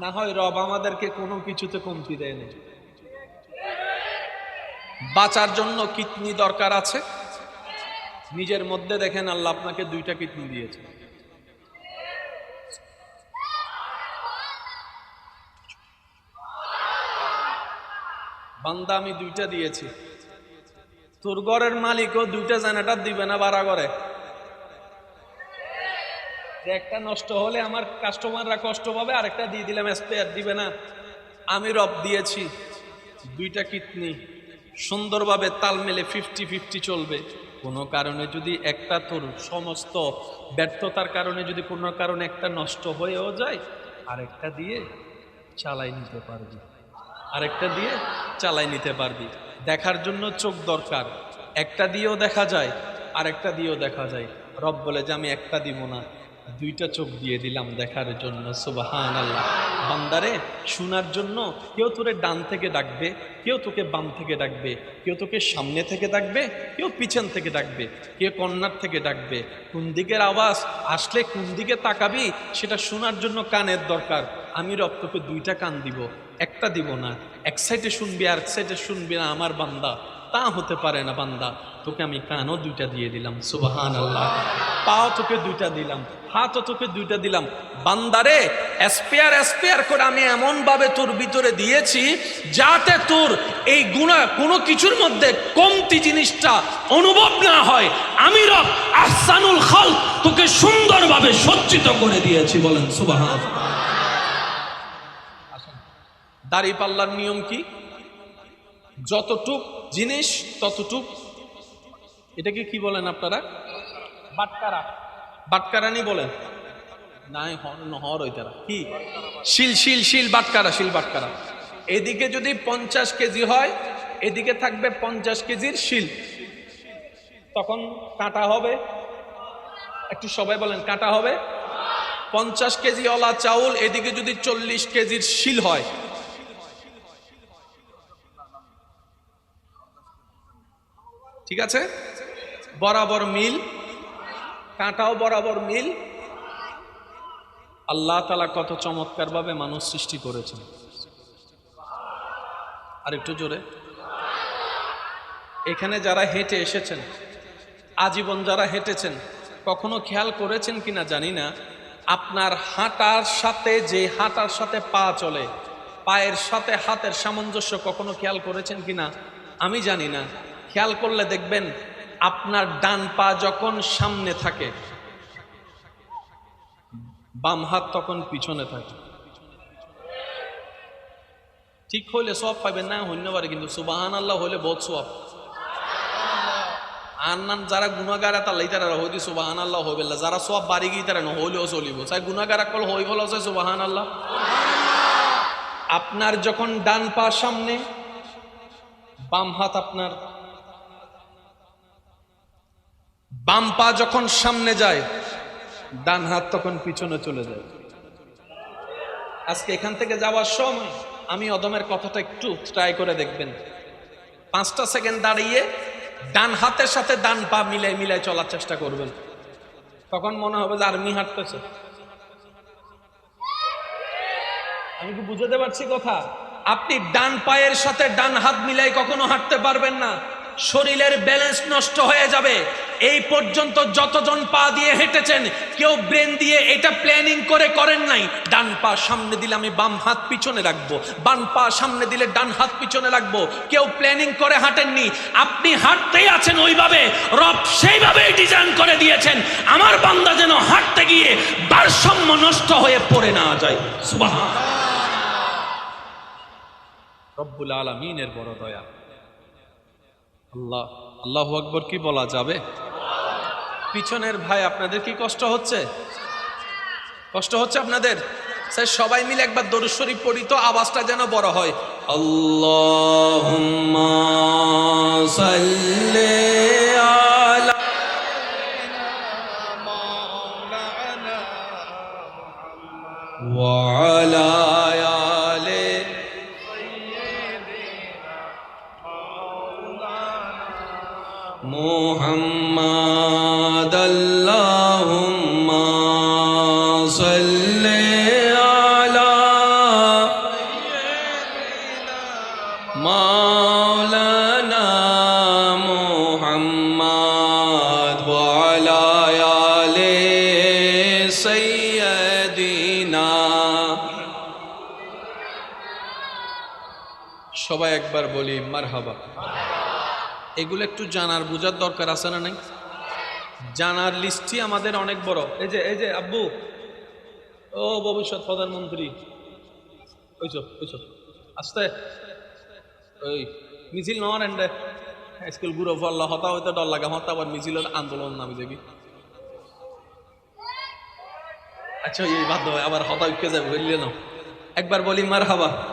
না হয় রব আমাদেরকে কোনো কিছুতে কমতি দেয় না। বাঁচার জন্য কিডনি দরকার আছে? নিজের মধ্যে দেখেন আল্লাহ আপনাকে দুইটা কিডনি দিয়েছে। বান্দা, আমি দুইটা দিয়েছি। তোর ঘরের মালিকও দুইটা জেনারেটর দিবে না বাড়া করে। যে একটা নষ্ট হলে আমার কাস্টমাররা কষ্ট পাবে, আরেকটা দিয়ে দিলাম স্পেয়ার দিবে না। আমি রব দিয়েছি। দুইটা কিডনি, সুন্দরভাবে তাল মেলে ফিফটি ফিফটি চলবে। কোনো কারণে যদি একটা তোর সমস্ত ব্যর্থতার কারণে যদি কোনো কারণে একটা নষ্ট হয়েও যায়, আরেকটা দিয়ে চালাই নিতে পারবি। আরেকটা দিয়ে চালাই নিতে পারবি। দেখার জন্য চোখ দরকার। একটা দিয়েও দেখা যায়, আরেকটা দিয়েও দেখা যায়। রব বলে যে, আমি একটা দিব না। দুইটা চোখ দিয়ে দিলাম দেখার জন্য সুবাহান আল্লাহ বান্দারে, শোনার জন্য কেউ তোরে ডান থেকে ডাকবে, কেউ তোকে বাম থেকে ডাকবে, কেউ তোকে সামনে থেকে ডাকবে, কেউ পিছন থেকে ডাকবে, কেউ কন্যার থেকে ডাকবে। কোন দিকের আওয়াজ, আসলে কোন দিকে তাকাবি, সেটা শোনার জন্য কানের দরকার। আমি রব তোকে দুইটা কান দিব, একটা দিব না। এক সাইডে শুনবি আর এক সাইডে শুনবি না, আমার বান্দা। তা হতে পারে না বান্দা, তোকে আমি কানও দুইটা দিয়ে দিলাম সুবাহান আল্লাহ পাও তোকে দুইটা দিলাম, হাতও তোকে দুইটা দিলাম। বান্দারে স্পেয়ার স্পেয়ার করে আমি এমনভাবে তোর ভিতরে দিয়েছি, যাতে তোর এই গুণা, কোনো কিছুর মধ্যে কমতি জিনিসটা অনুভব না হয়। আমি রব আহসানুল খাল তোকে সুন্দরভাবে সজ্জিত করে দিয়েছি, বলেন সুবাহান দাড়ি পাল্লার নিয়ম কি? যতটুক জিনিস ততটুক। এটাকে কি বলেন আপনারা? বাটকারা। বাটকারানি বলেন। নাই হর ওইতারা কি? শিল শিল শিল বাটকারা শিল বাটকারা। এদিকে যদি পঞ্চাশ কেজি হয় এদিকে থাকবে পঞ্চাশ কেজির শিল। তখন কাটা হবে। একটু সবাই বলেন কাটা হবে। পঞ্চাশ কেজি অলা চাউল এদিকে যদি চল্লিশ কেজির শিল হয় ঠিক আছে? বরাবর মিল, কাঁটাও বরাবর মিল। আল্লাহ তালা কত চমৎকার ভাবে মানুষ সৃষ্টি করেছেন। আর একটু জোরে। এখানে যারা হেঁটে এসেছেন, আজীবন যারা হেঁটেছেন, কখনো খেয়াল করেছেন কিনা জানি না, আপনার হাঁটার সাথে যে হাঁটার সাথে পা চলে, পায়ের সাথে হাতের সামঞ্জস্য কখনো খেয়াল করেছেন কিনা, আমি জানি না। খেয়াল করলে দেখবেন আপনার ডান পা যখন সামনে থাকে, বাম হাত তখন পিছনে থাকে। ঠিক হইলে সব পাবেন না হইতে পারে, কিন্তু সুবাহান আল্লাহ হইলে বহুত সব আর নাম যারা গুণাগারা তাল্লাই তারা হইদি সুবাহান আল্লাহ হইবে যারা সব বাড়ি গিয়ে তারা হইলেও চলিব। চাই গুণাগারা কল হই বলা চাই সুবাহান আল্লাহ আপনার যখন ডান পা সামনে, বাম হাত আপনার বাম পা যখন সামনে যায়, ডান হাত তখন পিছনে চলে যায়। আজকে এখান থেকে যাওয়ার সময় আমি অদমের কথাটা একটু ট্রাই করে দেখবেন। পাঁচটা সেকেন্ড দাঁড়িয়ে ডান হাতের সাথে ডান পা মিলাই মিলাই চলার চেষ্টা করবেন। তখন মনে হবে যে আর্মি হাঁটতেছে। আমি কি বুঝাতে পারছি কথা? আপনি ডান পায়ের সাথে ডান হাত মিলাই কখনো হাঁটতে পারবেন না। শরীরের ব্যালেন্স নষ্ট হয়ে যাবে। এই পর্যন্ত যতজন পা দিয়ে হেঁটেছেন, কেউ ব্রেন দিয়ে এটা প্ল্যানিং করে করেন নাই। ডান পা সামনে দিলে আমি বাম হাত পিছনে রাখব, বাম পা সামনে দিলে ডান হাত পিছনে রাখব। কেউ প্ল্যানিং করে হাঁটেননি, আপনি হাঁটতেই আছেন ওইভাবে, রব সেইভাবেই ডিজাইন করে দিয়েছেন। আমার বান্দা যেন হাঁটতে গিয়ে ভারসাম্য নষ্ট হয়ে পড়ে না যায়। সুবাহ রব্বুল আলমিনের বড় দয়া। আল্লাহ আল্লাহ আকবর কি বলা যাবে? পিছনের ভাই আপনাদের কি কষ্ট হচ্ছে কষ্ট হচ্ছে আপনাদের স্যার সবাই মিলে একবার দরুদ শরীফ পড়ি তো আওয়াজটা যেন বড় হয় আল্লাহুম্মা সাল্লি আলা وعلى সবাই একবার বলি মারহাবা। এগুলো একটু জানার বোঝার দরকার আছে না নাই? জানার লিস্টই আমাদের অনেক বড়। এই যে এই যে আব্বু। ও ভবিষ্যৎ প্রধানমন্ত্রী। ওইসো ওইসো আস্তে। ওই মিছিল নেওয়ার এন্ডে। স্কুল গুরু ফল্লা হতা হইতে ডর লাগে হতা আবার মিছিলের আন্দোলন নামে যাবি। আচ্ছা এই দাও, আবার হতা উঠে যাবে বললে না? একবার বলি মার হাবা